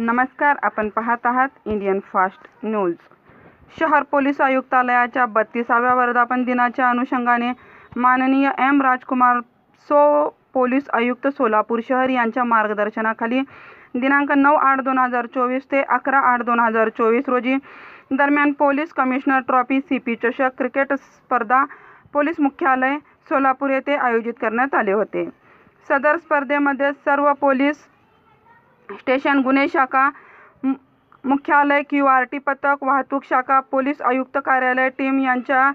नमस्कार आपण पाहत आहात इंडियन फास्ट न्यूज शहर पोलीस आयुक्तालयाच्या बत्तीसाव्या वर्धापन दिनाच्या अनुषंगाने माननीय एम राजकुमार सो पोलीस आयुक्त सोलापूर शहर यांच्या मार्गदर्शनाखाली दिनांक नऊ आठ दोन हजार चोवीस ते अकरा आठ दोन हजार चोवीस रोजी दरम्यान police commissioner trophy C P चषक क्रिकेट स्पर्धा पोलीस मुख्यालय सोलापूर येथे आयोजित करण्यात आले होते. सदर स्पर्धेमध्ये सर्व पोलीस स्टेशन गुन्हे शाखा मुख्यालय क्यू आर टी पथक वाहतूक शाखा पोलीस आयुक्त कार्यालय टीम यांच्या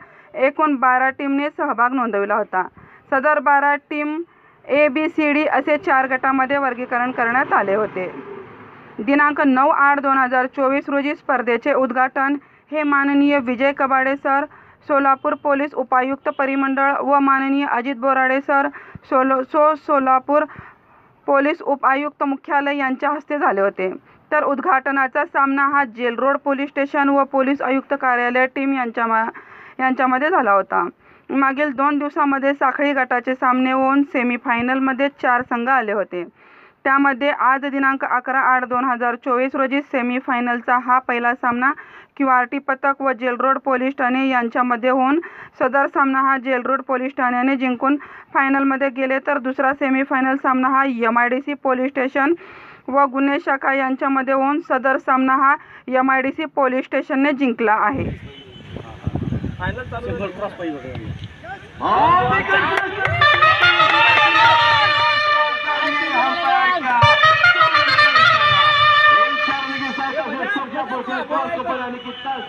एकूण बारा टीमने सहभाग नोंदविला होता. सदर बारा team A B C D असे चार गटामध्ये वर्गीकरण करण्यात आले होते. दिनांक नऊ आठ दोन हजार चोवीस रोजी स्पर्धेचे उद्घाटन हे माननीय विजय कबाडे सर सोलापूर पोलीस उपायुक्त परिमंडळ व माननीय अजित बोराडे सर सोलो सो सोलापूर पोलीस उपआयुक्त मुख्यालय यांच्या हस्ते झाले होते. तर उद्घाटनाचा सामना हा जेल रोड पोलीस स्टेशन व पोलीस आयुक्त कार्यालय टीम यांच्या यांच्यामध्ये झाला होता. मागील दोन दिवसामध्ये साखळी गटाचे सामने होऊन सेमीफायनलमध्ये चार संघ आले होते. त्यामध्ये आज दिनांक अकरा आठ दोन हजार चोवीस रोजी सेमीफायनलचा हा पहिला सामना क्यू आर टी पथक व जेल रोड पोलीस ठाणे यांच्यामध्ये होऊन सदर सामना हा जेल रोड पोलीस ठाण्याने जिंकून फायनलमध्ये गेले. तर दुसरा सेमीफायनल सामना हा M I D C police station व गुन्हे शाखा यांच्यामध्ये होऊन सदर सामना हा M I D C police स्टेशनने जिंकला आहे. तो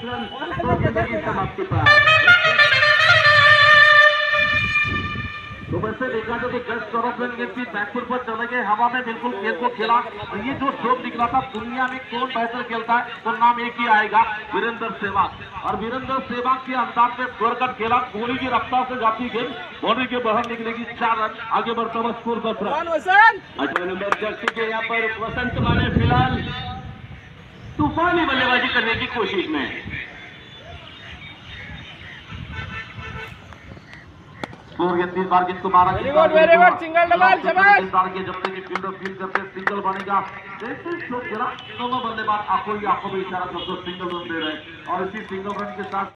वैसे देखा तो कि दस एरोप्लेन गेट बैकफुट पर चले गए। हवा में बिल्कुल गेंद को खेला। और ये जो शोक निकला था दुनिया में कौन बेहतर खेलता है तो नाम एक ही आएगा वीरेंद्र सहवाग। और वीरेंद्र सहवाग के अंदाज में खेला। गोली की रफ्तार से जाती बाउंड्री के बाहर निकलेगी चार रन। आगे बढ़ता हुआ स्कोर दस रन अठरा नंबर जर्सी के यहाँ पर वसंत माने फ़िलहाल। तूफानी बल्लेबाजी करने की कोशिश में। स्कोर ये तीस बार मारा सिंगल। तीस बार जब तक फ़ील्ड करते सिंगल बनेगा। जैसे शॉट खेला दोनों बल्लेबाज आपको ही आँखों में इशारा करते सिंगल रन दे रहे और इसी सिंगल रन के साथ